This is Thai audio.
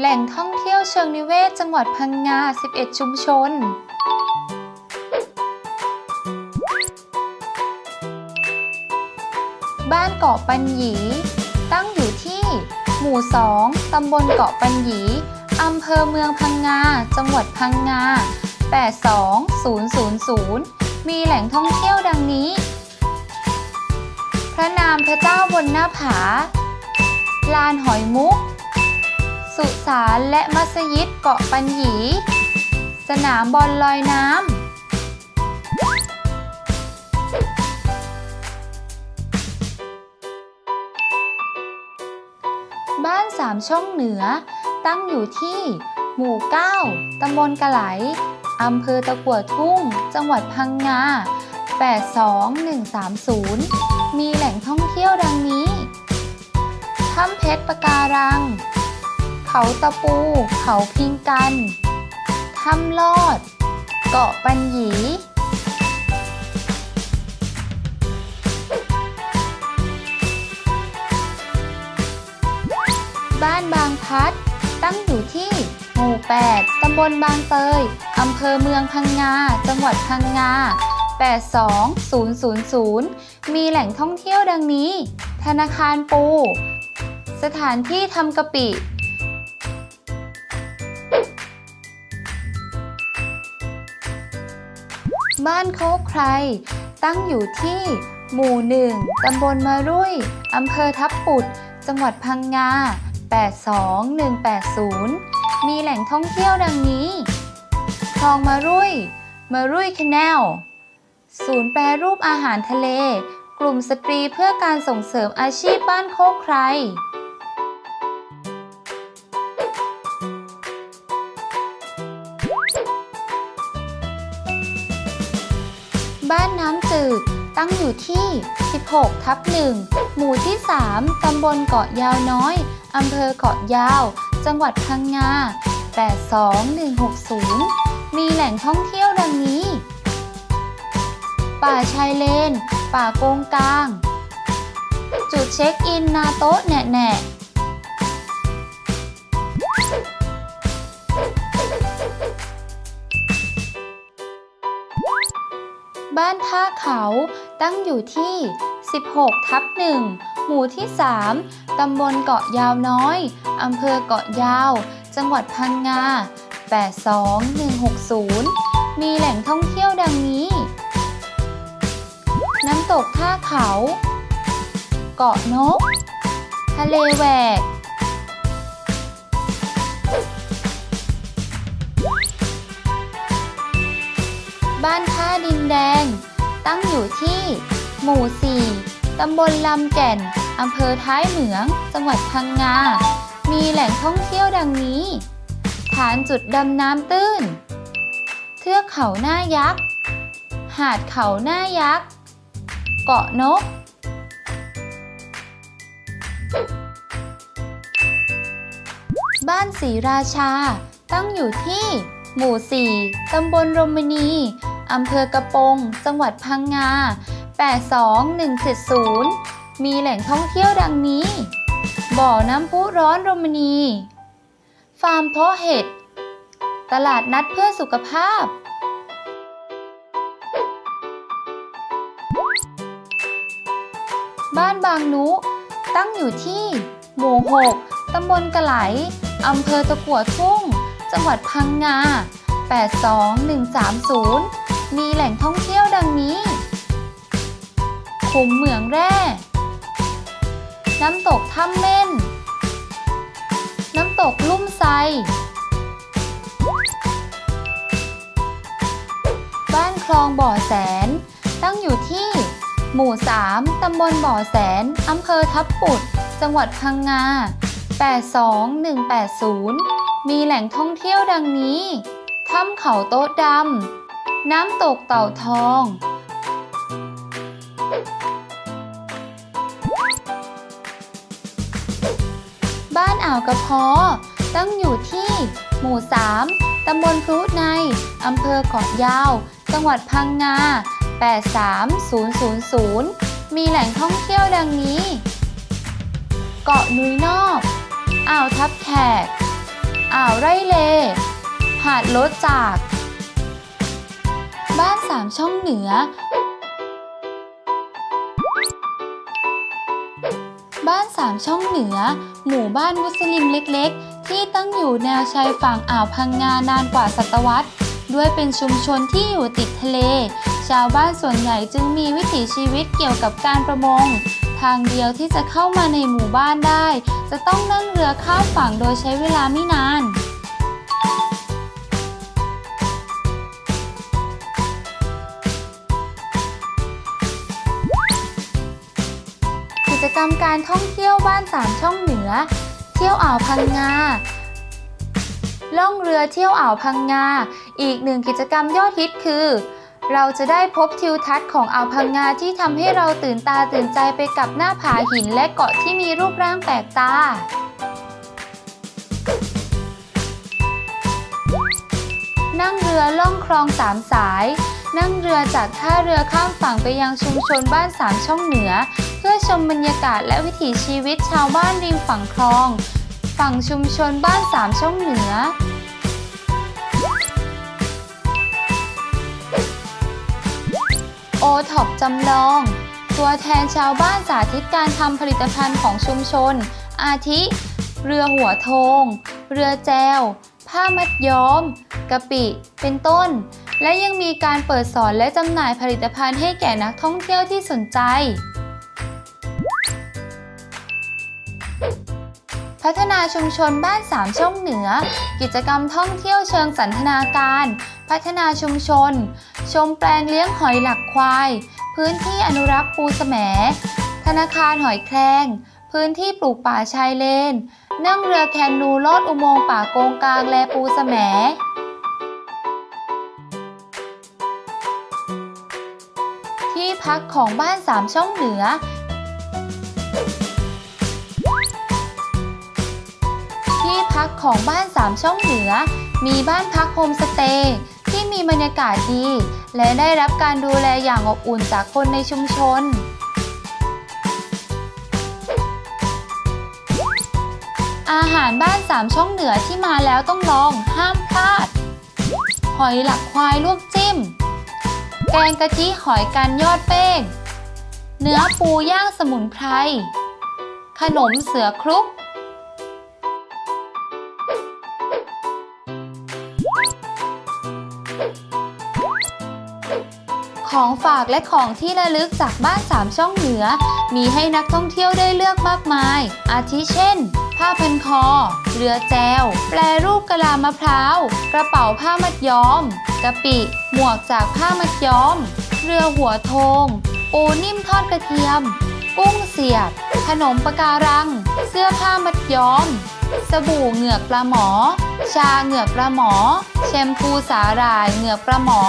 แหล่งท่องเที่ยวเชิงนิเวศ จังหวัดพังงา 11 ชุมชน บ้านเกาะปัญหยี ตั้งอยู่ที่ หมู่ 2 ตำบลเกาะปัญหยี อำเภอเมืองพังงา จังหวัดพังงา 82000 มีแหล่งท่องเที่ยวดังนี้ พระนามพระเจ้าบนหน้าผา ลานหอยมุก สุสานและมัสยิดเกาะปัญหยี สนามบอลลอยน้ำบ้านสามช่องเหนือ ตั้งอยู่ที่ หมู่ 9 ตำบลกะไหล อำเภอตะกั่วทุ่ง จังหวัดพังงา 82130 มีแหล่งท่องเที่ยวดังนี้ ถ้ำเพชรปะการัง เขาตะปู เขาพิงกันถ้ำลอด เกาะปัญหยีบ้านบางพัด ตั้งอยู่ที่ หมู่ 8 ตำบลบางเตย อำเภอเมืองพังงา จังหวัดพังงา 82000 มีแหล่งท่องเที่ยวดังนี้ ธนาคารปู สถานที่ทำกะปิ บ้านโคกใคร ตั้งอยู่ที่ หมู่หนึ่งตำบลมารุ่ยอำเภอทับปุด จังหวัดพังงา 82180 มีแหล่งท่องเที่ยวดังนี้ คลองมารุ่ยมารุ่ยแคนแนล ศูนย์แปรรูปอาหารทะเล กลุ่มสตรีเพื่อการส่งเสริมอาชีพบ้านโคกใคร ตั้งอยู่ที่ 16 ทับ 1 หมู่ที่ 3 ตำบลเกาะยาวน้อย อำเภอเกาะยาว จังหวัดพังงา 82160 มีแหล่งท่องเที่ยวดังนี้ ป่าชายเลน ป่าโกงกลาง จุดเช็คอินนาโต๊ะแหนะแหนะบ้านท่าเขา ตั้งอยู่ที่ 16 ทับ 1 หมู่ที่ 3 ตำบลเกาะยาวน้อย อำเภอเกาะยาว จังหวัดพังงา 82160 มีแหล่งท่องเที่ยวดังนี้ น้ำตกท่าเขา เกาะนก ทะเลแหวกบ้านท่าดินแดง ตั้งอยู่ที่ หมู่ 4 ตำบลลำแก่น อำเภอท้ายเหมือง จังหวัดพังงา มีแหล่งท่องเที่ยวดังนี้ ฐานจุดดำน้ำตื้น เทือกเขาหน้ายักษ์ หาดเขาหน้ายักษ์ เกาะนก บ้านศรีราชา ตั้งอยู่ที่ หมู่ 4 ตำบลรมณี อำเภอกระโปง จังหวัดพังงา 82170 มีแหล่งท่องเที่ยวดังนี้ บ่อน้ำพุร้อนรมณี ฟาร์มเพาะเห็ด ตลาดนัดเพื่อสุขภาพ บ้านบางนุ ตั้งอยู่ที่ หมู่ 6 ตำบลกะไหล อำเภอตะกัวทุ่ง จังหวัดพังงา82130 มีแหล่งท่องเที่ยวดังนี้ ขุมเหมืองแร่ น้ำตกถ้ำเม่น น้ำตกลุ่มไซ บ้านคลองบ่อแสน ตั้งอยู่ที่ หมู่ 3 ตำบลบ่อแสน อำเภอทับปุด จังหวัดพังงา 82180 มีแหล่งท่องเที่ยวดังนี้ ถ้ำเขาโต๊ะดำ น้ำตกเต่าทอง บ้านอ่าวกระเพาะตั้งอยู่ที่หมู่ 3 ตำบลพลุใน อำเภอเกาะยาว จังหวัดพังงา 83000 มีแหล่งท่องเที่ยวดังนี้ เกาะนุยนอก อ่าวทับแขก อ่าวไร่เล หาดลดจาก บ้านสามช่องเหนือ บ้านสามช่องเหนือ หมู่บ้านมุสลิมเล็กๆ ที่ตั้งอยู่แนวชายฝั่งอ่าวพังงานานกว่าศตวรรษ ด้วยเป็นชุมชนที่อยู่ติดทะเล ชาวบ้านส่วนใหญ่จึงมีวิถีชีวิตเกี่ยวกับการประมง ทางเดียวที่จะเข้ามาในหมู่บ้านได้ จะต้องนั่งเรือข้ามฝั่งโดยใช้เวลาไม่นาน จกรรมการท่องเที่ยวบ้านสามช่องเหนือ เที่ยวอ่าวพังงาล่องเรือเที่ยวอ่าวพังงา อีกหนึ่งกิจกรรมยอดฮิตคือ เราจะได้พบทิวทัศน์ของอ่าวพังงาที่ทำให้เราตื่นตาตื่นใจไปกับหน้าผาหินและเกาะที่มีรูปร่างแปลกตา นั่งเรือล่องคลองสามสาย นั่งเรือจากท่าเรือข้ามฝั่งไปยังชุมชนบ้านสามช่องเหนือ อชมบรรยากาศและวิถีชีวิตชาวบ้านริมฝั่งคลอง ฝั่งชุมชนบ้านสามช่องเหนือ โอท็อปจำลอง ตัวแทนชาวบ้านสาธิตการทำผลิตภัณฑ์ของชุมชน อาทิ เรือหัวโทง เรือแจว ผ้ามัดย้อม กะปิ เป็นต้น และยังมีการเปิดสอนและจำหน่ายผลิตภัณฑ์ให้แก่นักท่องเที่ยวที่สนใจ พัฒนาชุมชนบ้านสามช่องเหนือ กิจกรรมท่องเที่ยวเชิงสันทนาการ พัฒนาชุมชน ชมแปลงเลี้ยงหอยหลักควาย พื้นที่อนุรักษ์ปูแสม ธนาคารหอยแครงพื้นที่ปลูกป่าชายเลน นั่งเรือแคนูลอดอุโมงค์ป่าโกงกลางแลปูแสมที่พักของบ้านสามช่องเหนือ กของบ้านสามช่องเหนือ มีบ้านพักโฮมสเตย์ที่มีบรรยากาศดี และได้รับการดูแลอย่างอบอุ่นจากคนในชุมชน อาหารบ้านสามช่องเหนือที่มาแล้วต้องลองห้ามพลาด หอยหลักควายลวกจิ้ม แกงกะทิหอยกันยอดเป้ง เนื้อปูย่างสมุนไพร ขนมเสือครุก ของฝากและของที่ระลึกจากบ้านสามช่องเหนือ มีให้นักท่องเที่ยวได้เลือกมากมาย อาทิเช่น ผ้าพันคอ เรือแจว แปรรูปกะลามะพร้าว กระเป๋าผ้ามัดย้อม กะปิ หมวกจากผ้ามัดย้อม เรือหัวโทง ปูนิ่มทอดกระเทียม กุ้งเสียบ ขนมปะการัง เสื้อผ้ามัดย้อม สบู่เหงือกปลาหมอ ชาเหงือกปลาหมอ แชมพูสาหร่ายเหงือกปลาหมอ